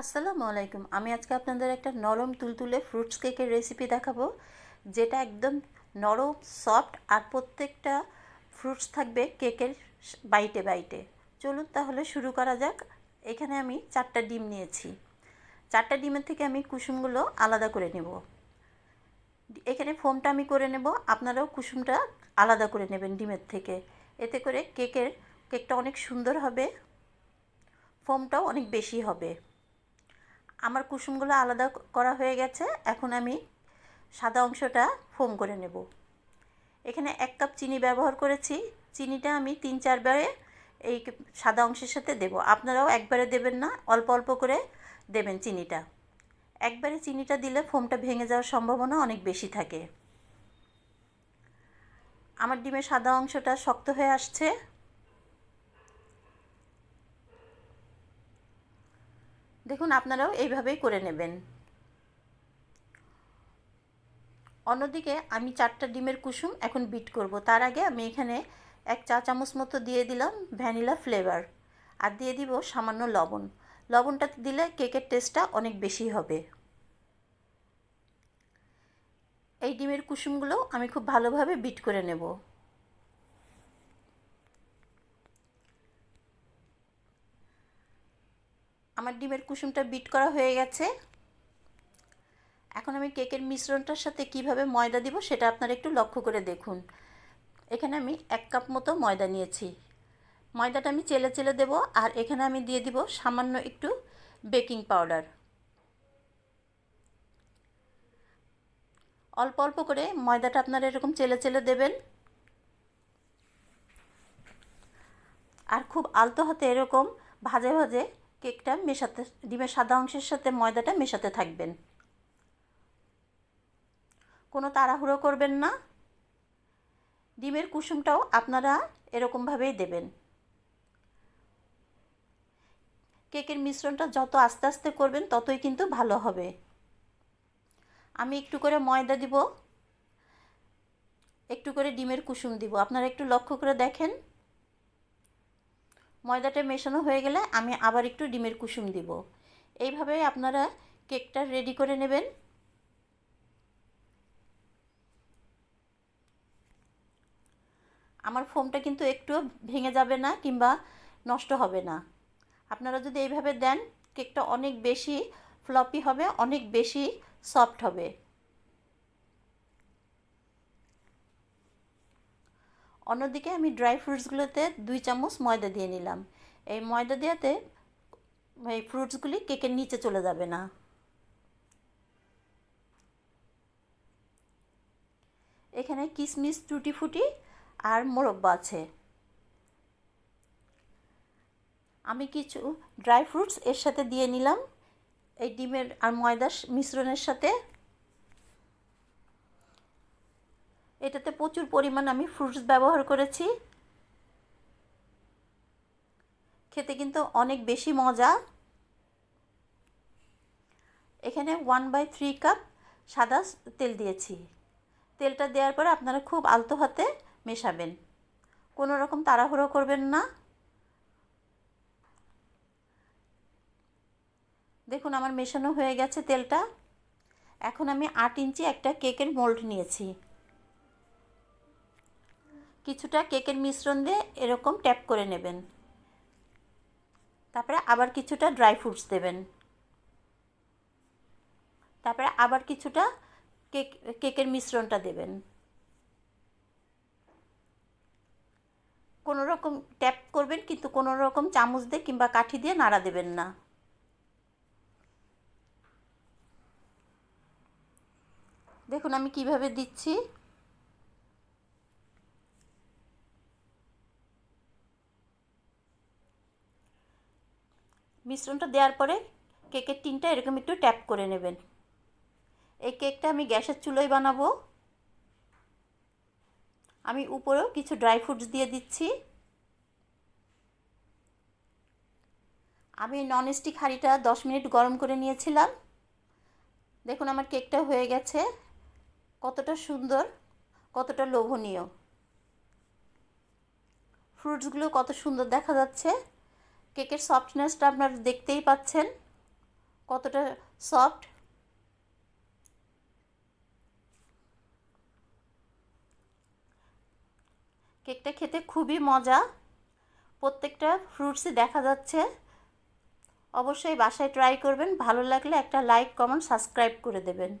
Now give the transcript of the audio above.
আসসালামু আলাইকুম। আমি আজকে আপনাদের একটা নরম তুলতুলে ফ্রুটস কেকের রেসিপি দেখাবো, যেটা একদম নরম সফট আর প্রত্যেকটা ফ্রুটস থাকবে কেকের বাইটে বাইটে চলুন তাহলে শুরু করা যাক। এখানে আমি চারটা ডিম নিয়েছি। চারটা ডিমের থেকে আমি কুসুমগুলো আলাদা করে নেব। এখানে ফোমটা আমি করে নেব। আপনারাও কুসুমটা আলাদা করে নেবেন ডিমের থেকে। এতে করে কেকের কেকটা অনেক সুন্দর হবে। ফোমটাও অনেক বেশি হবে। আমার কুসুমগুলো আলাদা করা হয়ে গেছে। এখন আমি সাদা অংশটা ফোম করে নেব। এখানে এক কাপ চিনি ব্যবহার করেছি। চিনিটা আমি তিন চারবারে এই সাদা অংশের সাথে দেব। আপনারাও একবারে দেবেন না, অল্প অল্প করে দেবেন চিনিটা। একবারে চিনিটা দিলে ফোমটা ভেঙে যাওয়ার সম্ভাবনা অনেক বেশি থাকে। আমার ডিমের সাদা অংশটা শক্ত হয়ে আসছে। দেখুন, আপনারাও এইভাবেই করে নেবেন। অন্যদিকে আমি চারটা ডিমের কুসুম এখন বিট করব। তার আগে আমি এখানে এক চা চামচ মতো দিয়ে দিলাম ভ্যানিলা ফ্লেভার আর দিয়ে দিব সামান্য লবণ। লবণটা দিলে কেকের টেস্টটা অনেক বেশি হবে। এই ডিমের কুসুমগুলো আমি খুব ভালোভাবে বিট করে নেব। আমার ডিমের কুসুমটা বিট করা হয়ে গেছে। এখন আমি কেকের মিশ্রণটার সাথে কীভাবে ময়দা দিব সেটা আপনারা একটু লক্ষ্য করে দেখুন। এখানে আমি এক কাপ মতো ময়দা নিয়েছি। ময়দাটা আমি চেলে চেলে দেব আর এখানে আমি দিয়ে দিব সামান্য একটু বেকিং পাউডার। অল্প অল্প করে ময়দাটা আপনারা এরকম চেলে চেলে দেবেন। আর খুব আলতো হাতে এরকম ভাজে ভাজে কেকটা মেশাতে, ডিমের সাদা অংশের সাথে ময়দাটা মেশাতে থাকবেন। কোনো তাড়াহুড়ো করবেন না। ডিমের কুসুমটাও আপনারা এরকমভাবেই দেবেন। কেকের মিশ্রণটা যত আস্তে আস্তে করবেন, ততই কিন্তু ভালো হবে। আমি একটু করে ময়দা দিব, একটু করে ডিমের কুসুম দিব। আপনারা একটু লক্ষ্য করে দেখেন। ময়দাটা মেশানো হয়ে গেলে আমি আবার একটু ডিমের কুসুম দিব। এইভাবে আপনারা কেকটা রেডি করে নেবেন। আমার ফোমটা কিন্তু একটু ভেঙে যাবে না কিংবা নষ্ট হবে না। আপনারা যদি এইভাবে দেন, কেকটা অনেক বেশি ফ্লপি হবে, অনেক বেশি সফট হবে। অন্যদিকে আমি ড্রাই ফ্রুটসগুলোতে দুই চামচ ময়দা দিয়ে নিলাম। এই ময়দা দেওয়াতে এই ফ্রুটসগুলি কেকের নিচে চলে যাবে না। এখানে কিশমিশ টুটি ফুটি আর মোরব্বা আছে। আমি কিছু ড্রাই ফ্রুটস এর সাথে দিয়ে নিলাম। এই ডিমের আর ময়দার মিশ্রণের সাথে এটাতে প্রচুর পরিমাণ আমি ফ্রুটস ব্যবহার করেছি। খেতে কিন্তু অনেক বেশি মজা। এখানে ওয়ান বাই থ্রি কাপ সাদা তেল দিয়েছি। তেলটা দেওয়ার পরে আপনারা খুব আলতো হাতে মেশাবেন। কোনো রকম তাড়াহুড়ো করবেন না। দেখুন আমার মেশানো হয়ে গেছে তেলটা। এখন আমি আট ইঞ্চি একটা কেকের মোল্ড নিয়েছি। কিছুটা কেকের মিশ্রণ দিয়ে এরকম ট্যাপ করে নেবেন। তারপরে আবার কিছুটা ড্রাই ফ্রুটস দেবেন। তারপরে আবার কিছুটা কেক, কেকের মিশ্রণটা দেবেন। কোনো রকম ট্যাপ করবেন, কিন্তু কোনো রকম চামচ দিয়ে কিংবা কাঠি দিয়ে নাড়া দেবেন না। দেখুন আমি কীভাবে দিচ্ছি। মিশ্রণটা দেওয়ার পরে কেকের টিনটা এরকম একটু ট্যাপ করে নেবেন। এই কেকটা আমি গ্যাসের চুলোয় বানাবো। আমি উপরেও কিছু ড্রাই ফ্রুটস দিয়ে দিচ্ছি। আমি ননস্টিক হাঁড়িটা দশ মিনিট গরম করে নিয়েছিলাম। দেখুন আমার কেকটা হয়ে গেছে। কতটা সুন্দর, কতটা লোভনীয়। ফ্রুটসগুলো কত সুন্দর দেখা যাচ্ছে। কেকের সফটনেসটা আপনারা দেখতেই পাচ্ছেন। কতটা সফট কেকটা খেতে খুবই মজা। প্রত্যেকটা ফ্রুটসই দেখা যাচ্ছে। অবশ্যই বাসায় ট্রাই করবেন। ভালো লাগলে একটা লাইক কমেন্ট সাবস্ক্রাইব করে দেবেন।